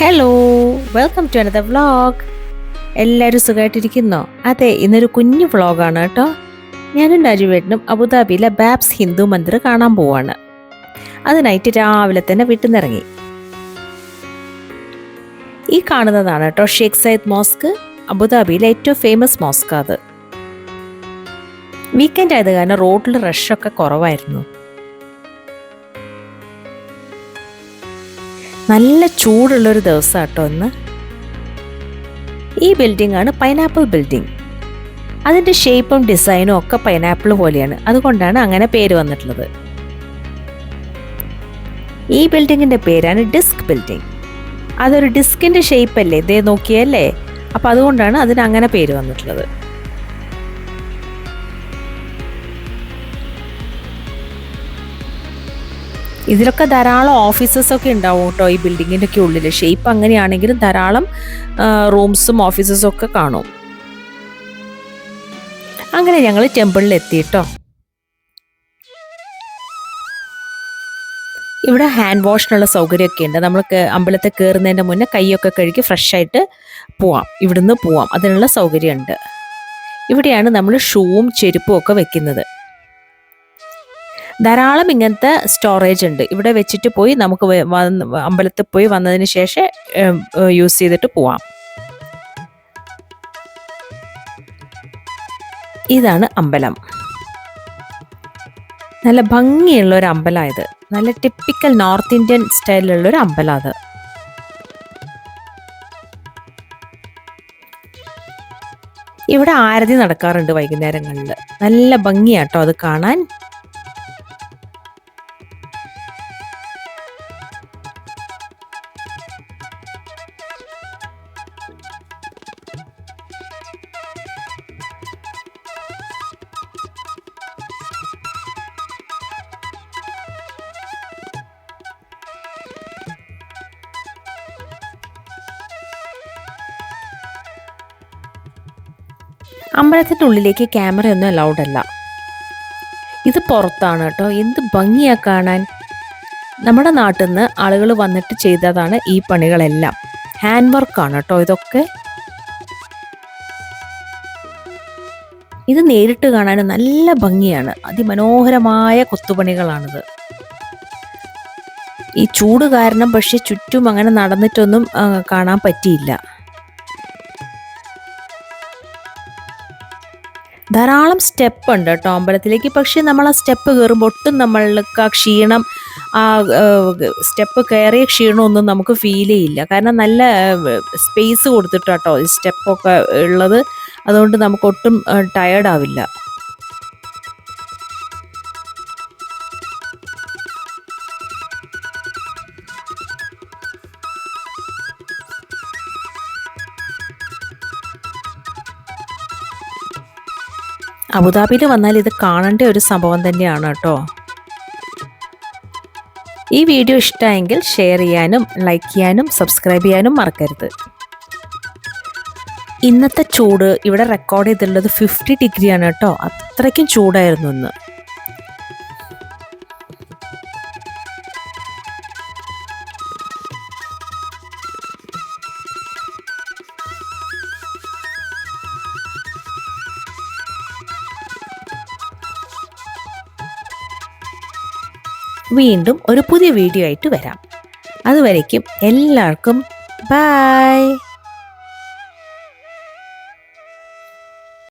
Hello welcome to another vlog എല്ലാവരും സുഖമായിട്ടിരിക്കുന്നോ അതെ ഇന്നൊരു കുഞ്ഞു വ്ളോഗാണ് കേട്ടോ. ഞാനും രാജുവേട്ടനും അബുദാബിയിലെ ബാബ്സ് ഹിന്ദു മന്ദിർ കാണാൻ പോവാണ്. അത് നൈറ്റ് രാവിലെ തന്നെ വീട്ടിൽ നിന്നിറങ്ങി ഈ കാണുന്നതാണ് കേട്ടോ ഷേഖ് സയ്യിദ് മോസ്ക് അബുദാബിയിലെ ഏറ്റവും ഫേമസ് മോസ്ക് അത്. വീക്കെൻഡ് ആയത് കാരണം റോഡിൽ റഷൊക്കെ കുറവായിരുന്നു. നല്ല ചൂടുള്ളൊരു ദിവസം കേട്ടോ ഇന്ന്. ഈ ആണ് പൈനാപ്പിൾ ബിൽഡിംഗ് അതിന്റെ ഷേപ്പും ഡിസൈനും ഒക്കെ പൈനാപ്പിൾ പോലെയാണ്. അതുകൊണ്ടാണ് അങ്ങനെ പേര് വന്നിട്ടുള്ളത്. ഈ ബിൽഡിങ്ങിന്റെ പേരാണ് ഡിസ്ക് ബിൽഡിംഗ് അതൊരു ഡിസ്കിന്റെ ഷേപ്പ് അല്ലേ? ഇതേ നോക്കിയല്ലേ? അപ്പോൾ അതുകൊണ്ടാണ് അതിന് അങ്ങനെ പേര് വന്നിട്ടുള്ളത്. ഇതിലൊക്കെ ധാരാളം ഓഫീസസ് ഒക്കെ ഉണ്ടാവും കേട്ടോ ഈ ബിൽഡിങ്ങിന്റെ ഒക്കെ ഉള്ളിൽ ഷേപ്പ് അങ്ങനെയാണെങ്കിലും ധാരാളം റൂംസും ഓഫീസസും ഒക്കെ കാണും. അങ്ങനെ ഞങ്ങൾ ടെമ്പിളിൽ എത്തി എത്തിയിട്ടോ ഇവിടെ ഹാൻഡ് വാഷിനുള്ള സൗകര്യമൊക്കെ ഉണ്ട്. നമ്മൾ അമ്പലത്തിൽ കയറുന്നതിന്റെ മുന്നേ കൈയൊക്കെ കഴുകി ഫ്രഷായിട്ട് പോവാം. ഇവിടുന്ന് പോവാം. അതിനുള്ള സൗകര്യമുണ്ട്. ഇവിടെയാണ് നമ്മൾ ഷൂവും ചെരുപ്പും ഒക്കെ വെക്കുന്നത്. ധാരാളം ഇങ്ങനത്തെ സ്റ്റോറേജ് ഉണ്ട്. ഇവിടെ വെച്ചിട്ട് പോയി നമുക്ക് അമ്പലത്തിൽ പോയി വന്നതിന് ശേഷം യൂസ് ചെയ്തിട്ട് പോവാം. ഇതാണ് അമ്പലം. നല്ല ഭംഗിയുള്ള ഒരു അമ്പലം ഇത്. നല്ല ടിപ്പിക്കൽ നോർത്ത് ഇന്ത്യൻ സ്റ്റൈലിലുള്ള ഒരു അമ്പലം അത്. ഇവിടെ ആരതി നടക്കാറുണ്ട് വൈകുന്നേരങ്ങളിൽ. നല്ല ഭംഗിയാട്ടോ അത് കാണാൻ. അമ്പലത്തിന്റെ ഉള്ളിലേക്ക് ക്യാമറയൊന്നും അലൗഡ് അല്ല ഇത് പുറത്താണ് കേട്ടോ. എന്ത് ഭംഗിയാ കാണാൻ. നമ്മുടെ നാട്ടിൽ നിന്ന് ആളുകൾ വന്നിട്ട് ചെയ്തതാണ് ഈ പണികളെല്ലാം. ഹാൻഡ് വർക്കാണ് കേട്ടോ ഇതൊക്കെ. ഇത് നേരിട്ട് കാണാൻ നല്ല ഭംഗിയാണ്. അതിമനോഹരമായ കൊത്തുപണികളാണിത്. ഈ ചൂട് കാരണം പക്ഷെ ചുറ്റും അങ്ങനെ നടന്നിട്ടൊന്നും കാണാൻ പറ്റിയില്ല. ധാരാളം സ്റ്റെപ്പ് ഉണ്ട് കേട്ടോ അമ്പലത്തിലേക്ക്. പക്ഷേ നമ്മൾ ആ സ്റ്റെപ്പ് കയറുമ്പോൾ ഒട്ടും നമ്മൾക്ക് ആ ക്ഷീണം ആ സ്റ്റെപ്പ് കയറിയ ക്ഷീണമൊന്നും നമുക്ക് ഫീൽ ചെയ്യില്ല. കാരണം നല്ല സ്പേസ് കൊടുത്തിട്ടാട്ടോ സ്റ്റെപ്പൊക്കെ ഉള്ളത്. അതുകൊണ്ട് നമുക്ക് ഒട്ടും ടയേർഡ് ആവില്ല. അബുദാബിയിൽ വന്നാൽ ഇത് കാണേണ്ട ഒരു സംഭവം തന്നെയാണ് കേട്ടോ. ഈ വീഡിയോ ഇഷ്ടമായെങ്കിൽ ഷെയർ ചെയ്യാനും ലൈക്ക് ചെയ്യാനും സബ്സ്ക്രൈബ് ചെയ്യാനും മറക്കരുത്. ഇന്നത്തെ ചൂട് ഇവിടെ റെക്കോർഡ് ചെയ്തിട്ടുള്ളത് ഫിഫ്റ്റി ഡിഗ്രിയാണ് കേട്ടോ. അത്രയ്ക്കും ചൂടായിരുന്നു ഇന്ന്. വീണ്ടും ഒരു പുതിയ വീഡിയോ ആയിട്ട് വരാം. അതുവരേക്കും എല്ലാവർക്കും ബൈ